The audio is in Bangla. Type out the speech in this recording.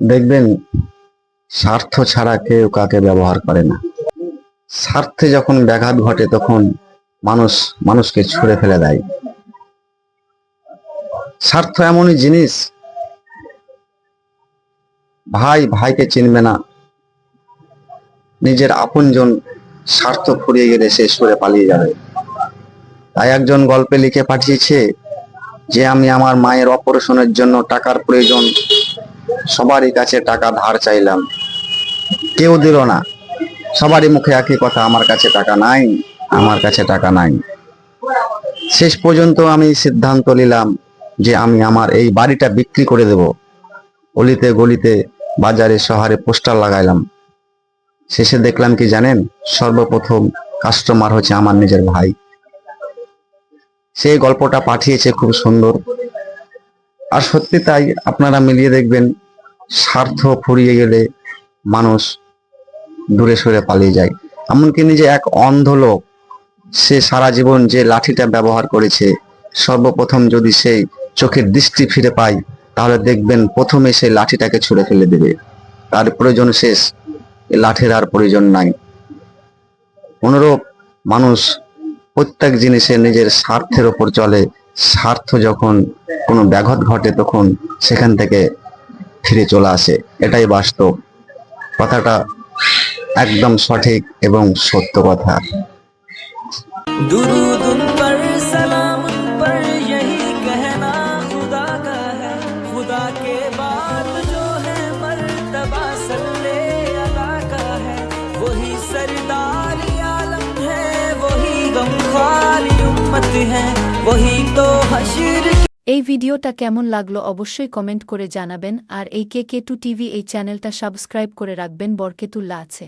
দেখবেন, স্বার্থ ছাড়া কেউ কাকে ব্যবহার করে না। স্বার্থে যখন ব্যাঘাত ঘটে, তখন মানুষ, মানুষকে ছুঁড়ে ফেলে দেয়। স্বার্থ এমনই জিনিস, ভাই ভাইকে চিনবে না। নিজের আপনজন স্বার্থ ফুরিয়ে গেলে সে সরে পালিয়ে যাবে। তাই একজন গল্পে লিখে পাঠিয়েছে যে, আমি আমার মায়ের অপারেশনের জন্য টাকার প্রয়োজন সবারই কাছে টাকা ধার চাইলাম। কেউ দিল না। সবারই মুখে একই কথা, আমার কাছে টাকা নাই, আমার কাছে টাকা নাই। শেষ পর্যন্ত আমি সিদ্ধান্ত নিলাম যে আমি আমার এই বাড়িটা বিক্রি করে দেব। অলিতে গলিতে, বাজারে, শহরে পোস্টার লাগাইলাম। শেষে দেখলাম কি জানেন, সর্বপ্রথম কাস্টমার হচ্ছে আমার নিজের ভাই। সেই গল্পটা পাঠিয়েছে খুব সুন্দর। আর সত্যি তাই, আপনারা মিলিয়ে দেখবেন স্বার্থ ফুরিয়ে গেলে মানুষ দূরে সরে পালিয়ে যায়। এমনকি নিজে এক অন্ধ লোক, সে সারা জীবন যে লাঠিটা ব্যবহার করেছে, সর্বপ্রথম যদি সেই চোখের দৃষ্টি ফিরে পায়, তাহলে দেখবেন প্রথমে সেই লাঠিটাকে ছুঁড়ে ফেলে দেবে। তার প্রয়োজন শেষ লাঠির আর প্রয়োজন নাই। অনুরূপ মানুষ প্রত্যেক জিনিসে নিজের স্বার্থের ওপর চলে। স্বার্থ যখন কোনো ব্যাঘাত ঘটে, তখন সেখান থেকে ফিরে চলে আসে এটাই বাস্তব কথাটা একদম সঠিক এবং সত্য কথা दुरूद उन पर सलाम उन पर यही कहना खुदा का है खुदा के बाद जो है मर्तबा सल्ले अला का है वही सरदार आलम है वही गमखारी उम्मत है वही तो हशर এই ভিডিওটা কেমন লাগল অবশ্যই কমেন্ট করে জানাবেন, আর এই কে কে টু টিভি এই চ্যানেলটা সাবস্ক্রাইব করে রাখবেন বরকেতুল্লা আছে।